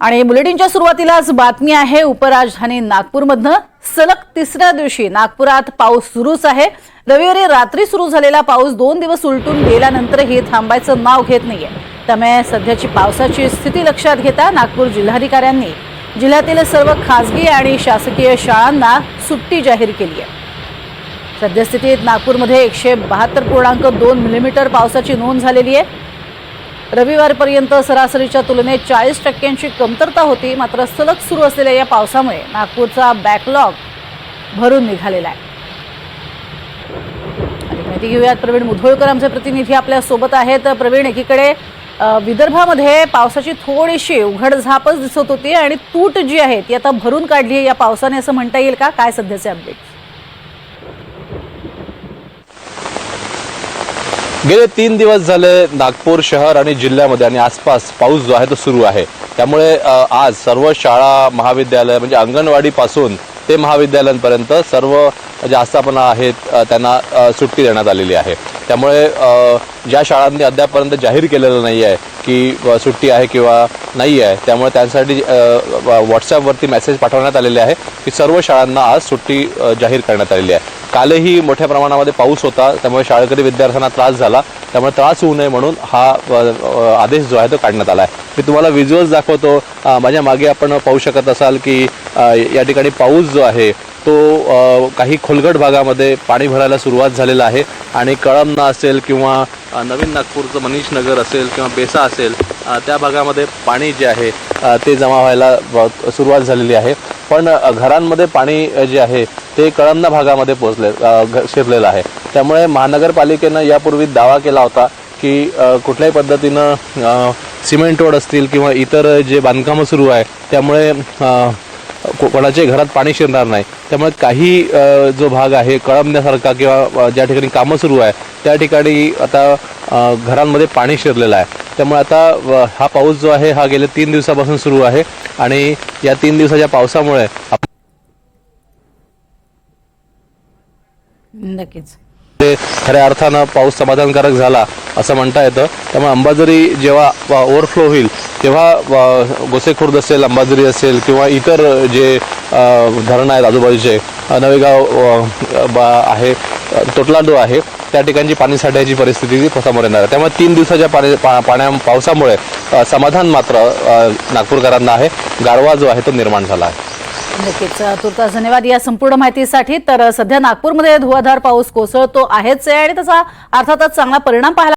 आणि बुलेटिनच्या सुरुवातीलाच बातमी आहे उपराजधानी नागपूरमधनं. सलग तिसऱ्या दिवशी नागपुरात पाऊस सुरूच आहे. रविवारी रात्री सुरू झालेला पाऊस दोन दिवस उलटून गेल्यानंतरही थांबायचं नाव घेत नाहीये. त्यामुळे सध्याची पावसाची स्थिती लक्षात घेता नागपूर जिल्हाधिकाऱ्यांनी जिल्ह्यातील सर्व खासगी आणि शासकीय शाळांना सुट्टी जाहीर केली आहे सद्यस्थितीत नागपूरमध्ये एकशे बहात्तर पूर्णांक दोन मिलीमीटर पावसाची नोंद झालेली आहे. रविवारपर्यंत सरासरीच्या तुलनेत चाळीस टक्क्यांची कमतरता होती मात्र सलग सुरू असलेल्या या पावसामुळे नागपूरचा बॅकलॉग भरून निघालेला आहे. माहिती घेऊयात. प्रवीण मुधोळकर आमचे प्रतिनिधी आपल्यासोबत आहेत. प्रवीण एकीकडे विदर्भामध्ये पावसाची थोडीशी उघड झापच दिसत होती आणि तूट जी आहे ती आता भरून काढली आहे. या पावसाने असं म्हणता येईल का? काय सध्याचे अपडेट गेले तीन दिवस झाले नागपूर शहर आणि जिल्ह्यामध्ये आणि आसपास पाऊस जो आहे तो सुरू आहे. त्यामुळे आज सर्व शाळा महाविद्यालय म्हणजे अंगणवाडीपासून ते महाविद्यालयांपर्यंत सर्व ज्या आस्थापना आहेत त्यांना सुट्टी देण्यात आलेली आहे. त्यामुळे ज्या शाळांनी अद्यापपर्यंत जाहीर केलेलं नाही आहे की सुट्टी आहे किंवा नाही आहे त्यामुळे त्यांसाठी व्हॉट्सॲपवरती मेसेज पाठवण्यात आलेले आहे की सर्व शाळांना आज सुट्टी जाहीर करण्यात आलेली आहे. कालही मोठ्या प्रमाणामध्ये पाऊस होता त्यामुळे शाळकरी विद्यार्थ्यांना त्रास झाला. त्यामुळे त्रास होऊ नये म्हणून हा आदेश जो आहे तो काढण्यात आला आहे. मी तुम्हाला व्हिज्युअल्स दाखवतो. माझ्या मागे आपण पाहू शकत असाल की या ठिकाणी पाऊस जो आहे तो काही खोलगट भागामध्ये पाणी भरायला सुरुवात झालेला आहे. आणि कळमना असेल किंवा नवीन नागपूरचं मनीष नगर असेल किंवा बेसा असेल त्या भागामध्ये पाणी जे आहे ते जमा व्हायला ब- सुरुवात झालेली आहे. पण घरांमध्ये पाणी जे आहे ते कळमना भागामध्ये पोहोचले घ- शिरलेलं आहे. त्यामुळे महानगरपालिकेनं यापूर्वी दावा केला होता की कुठल्याही पद्धतीनं सिमेंट रोड असतील किंवा इतर जे बांधकामं सुरू आहे त्यामुळे कोणाच्याही घरात पाणी शिरणार नाही. त्यामुळे काही जो भाग आहे कळमण्यासारखा किंवा ज्या ठिकाणी कामं सुरू आहे त्या ठिकाणी आता घरांमध्ये पाणी शिरलेलं आहे. त्यामुळे आता हा पाऊस जो आहे हा गेल्या तीन दिवसापासून सुरू आहे. आणि या तीन दिवसाच्या पावसामुळे नक्कीच. खऱ्या अर्थानं पाऊस समाधानकारक झाला असं म्हणता येतं. त्यामुळे अंबाझरी जेव्हा ओव्हरफ्लो होईल तेव्हा गोसेखुर्द असेल अंबाझरी असेल किंवा इतर जे धरणं आहेत आजूबाजूचे नवेगाव आहे तोटलांडू आहे. त्या ठिकाणची पाणी साठ्याची परिस्थिती समोर येणार आहे. त्यामुळे तीन दिवसाच्या पाणी पा- पाण्या पावसामुळे समाधान मात्र नागपूरकरांना आहे. गारवा जो आहे तो निर्माण झाला आहे. नक्कीच तुर्तास धन्यवाद या संपूर्ण माहितीसाठी. तर सध्या नागपूरमध्ये धुवाधार पाऊस कोसळतो आहेच आहे आणि त्याचा अर्थातच चांगला परिणाम पाहायला